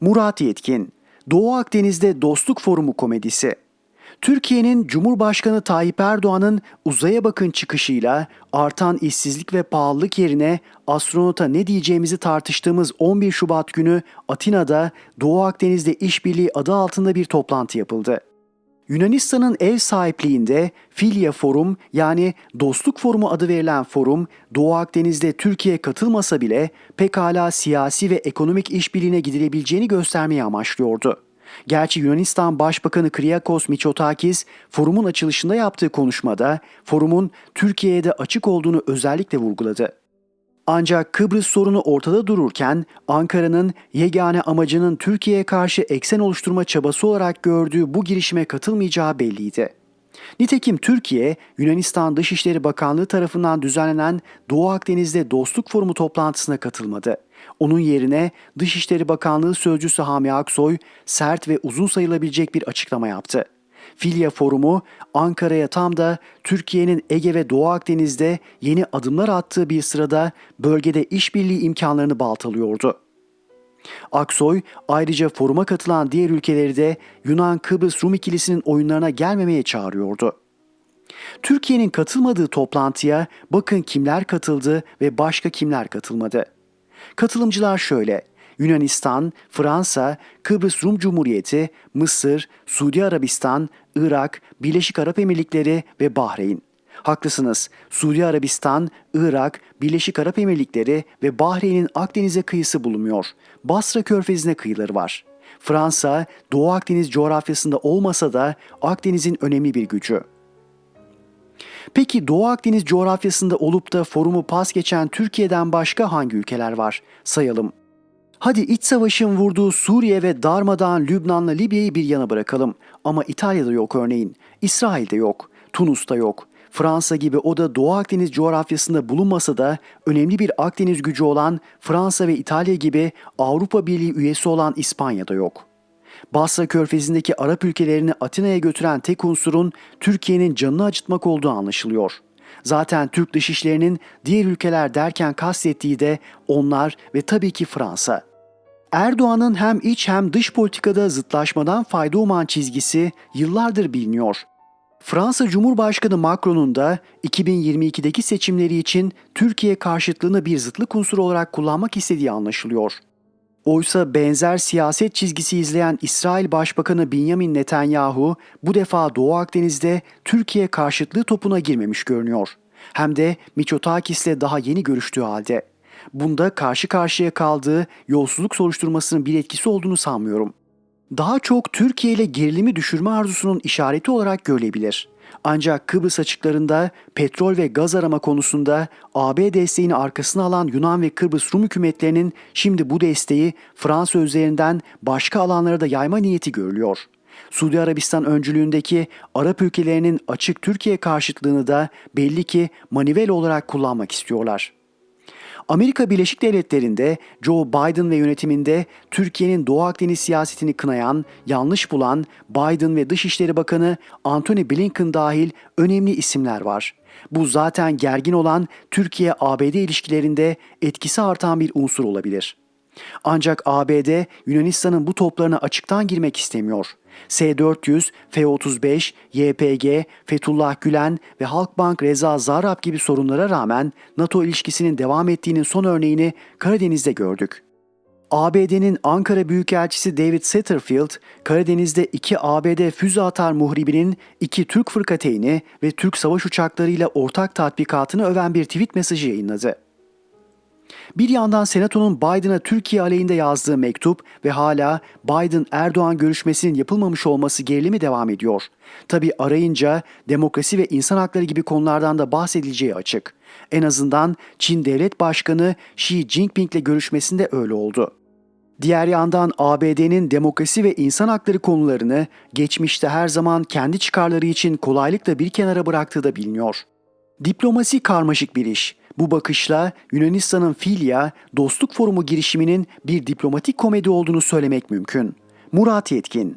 Murat Yetkin, Doğu Akdeniz'de Dostluk Forumu komedisi. Türkiye'nin Cumhurbaşkanı Tayyip Erdoğan'ın uzaya bakın çıkışıyla artan işsizlik ve pahalılık yerine astronota ne diyeceğimizi tartıştığımız 11 Şubat günü Atina'da Doğu Akdeniz'de işbirliği adı altında bir toplantı yapıldı. Yunanistan'ın ev sahipliğinde Filya Forum yani Dostluk Forumu adı verilen forum Doğu Akdeniz'de Türkiye katılmasa bile pekala siyasi ve ekonomik işbirliğine gidilebileceğini göstermeyi amaçlıyordu. Gerçi Yunanistan Başbakanı Kyriakos Mitsotakis forumun açılışında yaptığı konuşmada forumun Türkiye'ye de açık olduğunu özellikle vurguladı. Ancak Kıbrıs sorunu ortada dururken Ankara'nın yegane amacının Türkiye'ye karşı eksen oluşturma çabası olarak gördüğü bu girişime katılmayacağı belliydi. Nitekim Türkiye, Yunanistan Dışişleri Bakanlığı tarafından düzenlenen Doğu Akdeniz'de Dostluk Forumu toplantısına katılmadı. Onun yerine Dışişleri Bakanlığı Sözcüsü Hami Aksoy sert ve uzun sayılabilecek bir açıklama yaptı. Filya Forumu Ankara'ya tam da Türkiye'nin Ege ve Doğu Akdeniz'de yeni adımlar attığı bir sırada bölgede işbirliği imkanlarını baltalıyordu. Aksoy ayrıca foruma katılan diğer ülkeleri de Yunan-Kıbrıs Rum ikilisinin oyunlarına gelmemeye çağırıyordu. Türkiye'nin katılmadığı toplantıya bakın kimler katıldı ve başka kimler katılmadı. Katılımcılar şöyle: Yunanistan, Fransa, Kıbrıs Rum Cumhuriyeti, Mısır, Suudi Arabistan, Irak, Birleşik Arap Emirlikleri ve Bahreyn. Haklısınız. Suudi Arabistan, Irak, Birleşik Arap Emirlikleri ve Bahreyn'in Akdeniz'e kıyısı bulunmuyor. Basra Körfezi'ne kıyıları var. Fransa, Doğu Akdeniz coğrafyasında olmasa da Akdeniz'in önemli bir gücü. Peki Doğu Akdeniz coğrafyasında olup da forumu pas geçen Türkiye'den başka hangi ülkeler var? Sayalım. Hadi iç savaşın vurduğu Suriye ve darmadağın Lübnan'la Libya'yı bir yana bırakalım. Ama İtalya'da yok örneğin. İsrail'de yok. Tunus'ta yok. Fransa gibi o da Doğu Akdeniz coğrafyasında bulunmasa da önemli bir Akdeniz gücü olan Fransa ve İtalya gibi Avrupa Birliği üyesi olan İspanya'da yok. Basra Körfezi'ndeki Arap ülkelerini Atina'ya götüren tek unsurun Türkiye'nin canını acıtmak olduğu anlaşılıyor. Zaten Türk dışişlerinin diğer ülkeler derken kastettiği de onlar ve tabii ki Fransa. Erdoğan'ın hem iç hem dış politikada zıtlaşmadan fayda uman çizgisi yıllardır biliniyor. Fransa Cumhurbaşkanı Macron'un da 2022'deki seçimleri için Türkiye karşıtlığını bir zıtlık unsuru olarak kullanmak istediği anlaşılıyor. Oysa benzer siyaset çizgisi izleyen İsrail Başbakanı Benjamin Netanyahu bu defa Doğu Akdeniz'de Türkiye karşıtlığı topuna girmemiş görünüyor. Hem de Mitsotakis'le daha yeni görüştüğü halde. Bunda karşı karşıya kaldığı yolsuzluk soruşturmasının bir etkisi olduğunu sanmıyorum. Daha çok Türkiye ile gerilimi düşürme arzusunun işareti olarak görülebilir. Ancak Kıbrıs açıklarında petrol ve gaz arama konusunda AB desteğini arkasına alan Yunan ve Kıbrıs Rum hükümetlerinin şimdi bu desteği Fransa üzerinden başka alanlara da yayma niyeti görülüyor. Suudi Arabistan öncülüğündeki Arap ülkelerinin açık Türkiye karşıtlığını da belli ki manivela olarak kullanmak istiyorlar. Amerika Birleşik Devletleri'nde Joe Biden ve yönetiminde Türkiye'nin Doğu Akdeniz siyasetini kınayan, yanlış bulan Biden ve Dışişleri Bakanı Antony Blinken dahil önemli isimler var. Bu zaten gergin olan Türkiye-ABD ilişkilerinde etkisi artan bir unsur olabilir. Ancak ABD Yunanistan'ın bu toplarına açıktan girmek istemiyor. S-400, F-35, YPG, Fethullah Gülen ve Halkbank Reza Zarrab gibi sorunlara rağmen NATO ilişkisinin devam ettiğinin son örneğini Karadeniz'de gördük. ABD'nin Ankara Büyükelçisi David Satterfield, Karadeniz'de iki ABD füze atar muhribinin iki Türk fırkateyni ve Türk savaş uçaklarıyla ortak tatbikatını öven bir tweet mesajı yayınladı. Bir yandan Senato'nun Biden'a Türkiye aleyhinde yazdığı mektup ve hala Biden-Erdoğan görüşmesinin yapılmamış olması gerilimi devam ediyor. Tabi arayınca demokrasi ve insan hakları gibi konulardan da bahsedileceği açık. En azından Çin Devlet Başkanı Xi Jinping'le görüşmesinde öyle oldu. Diğer yandan ABD'nin demokrasi ve insan hakları konularını geçmişte her zaman kendi çıkarları için kolaylıkla bir kenara bıraktığı da biliniyor. Diplomasi karmaşık bir iş. Bu bakışla Yunanistan'ın Filya Dostluk Forumu girişiminin bir diplomatik komedi olduğunu söylemek mümkün. Murat Yetkin